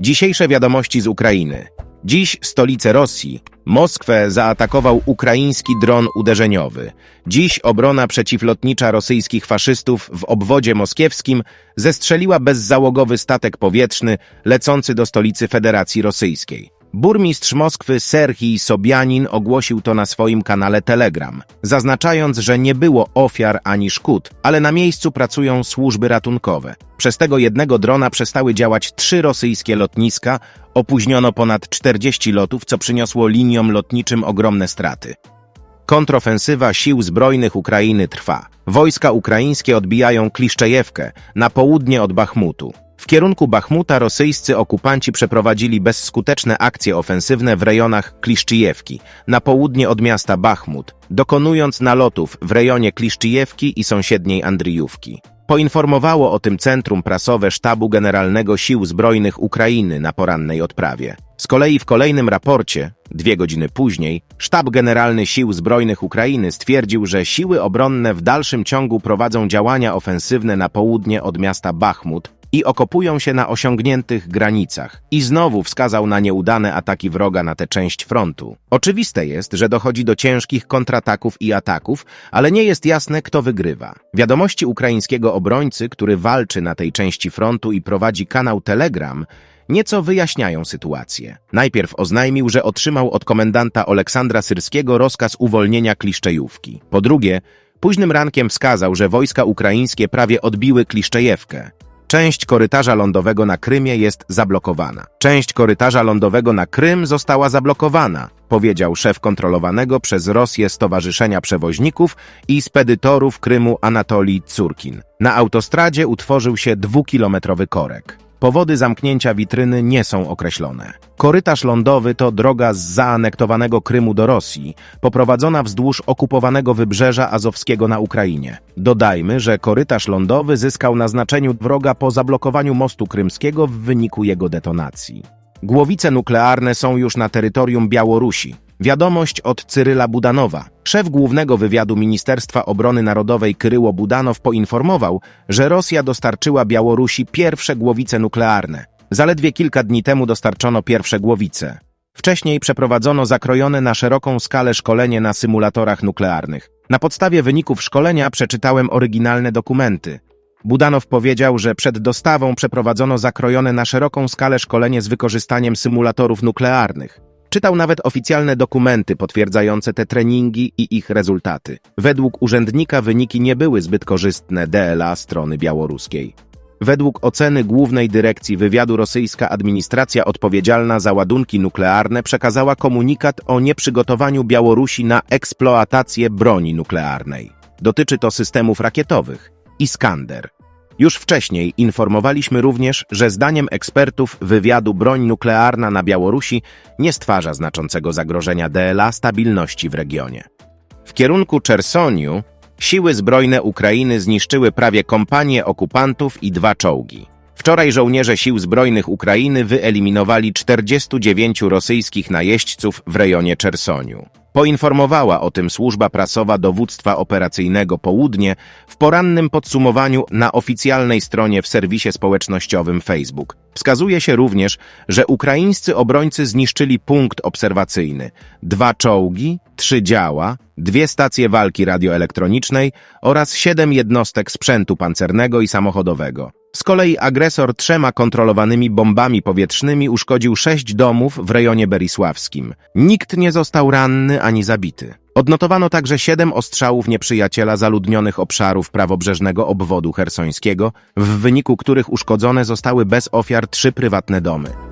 Dzisiejsze wiadomości z Ukrainy. Dziś stolicę Rosji. Moskwę zaatakował ukraiński dron uderzeniowy. Dziś obrona przeciwlotnicza rosyjskich faszystów w obwodzie moskiewskim zestrzeliła bezzałogowy statek powietrzny lecący do stolicy Federacji Rosyjskiej. Burmistrz Moskwy Serhii Sobianin ogłosił to na swoim kanale Telegram, zaznaczając, że nie było ofiar ani szkód, ale na miejscu pracują służby ratunkowe. Przez tego jednego drona przestały działać trzy rosyjskie lotniska, opóźniono ponad 40 lotów, co przyniosło liniom lotniczym ogromne straty. Kontrofensywa sił zbrojnych Ukrainy trwa. Wojska ukraińskie odbijają Kliszczejewkę na południe od Bachmutu. W kierunku Bachmuta rosyjscy okupanci przeprowadzili bezskuteczne akcje ofensywne w rejonach Kliszczyjewki, na południe od miasta Bachmut, dokonując nalotów w rejonie Kliszczyjewki i sąsiedniej Andryjówki. Poinformowało o tym Centrum Prasowe Sztabu Generalnego Sił Zbrojnych Ukrainy na porannej odprawie. Z kolei w kolejnym raporcie, dwie godziny później, Sztab Generalny Sił Zbrojnych Ukrainy stwierdził, że siły obronne w dalszym ciągu prowadzą działania ofensywne na południe od miasta Bachmut i okopują się na osiągniętych granicach. I znowu wskazał na nieudane ataki wroga na tę część frontu. Oczywiste jest, że dochodzi do ciężkich kontrataków i ataków, ale nie jest jasne, kto wygrywa. Wiadomości ukraińskiego obrońcy, który walczy na tej części frontu i prowadzi kanał Telegram, nieco wyjaśniają sytuację. Najpierw oznajmił, że otrzymał od komendanta Aleksandra Syrskiego rozkaz uwolnienia Kliszczejówki. Po drugie, późnym rankiem wskazał, że wojska ukraińskie prawie odbiły Kliszczejewkę. Część korytarza lądowego na Krymie jest zablokowana. Część korytarza lądowego na Krym została zablokowana, powiedział szef kontrolowanego przez Rosję Stowarzyszenia Przewoźników i Spedytorów Krymu Anatolii Curkin. Na autostradzie utworzył się dwukilometrowy korek. Powody zamknięcia witryny nie są określone. Korytarz lądowy to droga z zaanektowanego Krymu do Rosji, poprowadzona wzdłuż okupowanego wybrzeża azowskiego na Ukrainie. Dodajmy, że korytarz lądowy zyskał na znaczeniu wroga po zablokowaniu mostu krymskiego w wyniku jego detonacji. Głowice nuklearne są już na terytorium Białorusi. Wiadomość od Cyryla Budanowa. Szef głównego wywiadu Ministerstwa Obrony Narodowej Kryło Budanow poinformował, że Rosja dostarczyła Białorusi pierwsze głowice nuklearne. Zaledwie kilka dni temu dostarczono pierwsze głowice. Wcześniej przeprowadzono zakrojone na szeroką skalę szkolenie na symulatorach nuklearnych. Na podstawie wyników szkolenia przeczytałem oryginalne dokumenty. Budanow powiedział, że przed dostawą przeprowadzono zakrojone na szeroką skalę szkolenie z wykorzystaniem symulatorów nuklearnych. Czytał nawet oficjalne dokumenty potwierdzające te treningi i ich rezultaty. Według urzędnika wyniki nie były zbyt korzystne DLA strony białoruskiej. Według oceny Głównej Dyrekcji Wywiadu rosyjska administracja odpowiedzialna za ładunki nuklearne przekazała komunikat o nieprzygotowaniu Białorusi na eksploatację broni nuklearnej. Dotyczy to systemów rakietowych. Iskander. Już wcześniej informowaliśmy również, że zdaniem ekspertów wywiadu broń nuklearna na Białorusi nie stwarza znaczącego zagrożenia DLA stabilności w regionie. W kierunku Czersoniu siły zbrojne Ukrainy zniszczyły prawie kompanię okupantów i dwa czołgi. Wczoraj żołnierze sił zbrojnych Ukrainy wyeliminowali 49 rosyjskich najeźdźców w rejonie Czersoniu. Poinformowała o tym służba prasowa Dowództwa Operacyjnego Południe w porannym podsumowaniu na oficjalnej stronie w serwisie społecznościowym Facebook. Wskazuje się również, że ukraińscy obrońcy zniszczyli punkt obserwacyjny, dwa czołgi, trzy działa, dwie stacje walki radioelektronicznej oraz siedem jednostek sprzętu pancernego i samochodowego. Z kolei agresor trzema kontrolowanymi bombami powietrznymi uszkodził sześć domów w rejonie berisławskim. Nikt nie został ranny ani zabity. Odnotowano także siedem ostrzałów nieprzyjaciela zaludnionych obszarów prawobrzeżnego obwodu hersońskiego, w wyniku których uszkodzone zostały bez ofiar trzy prywatne domy.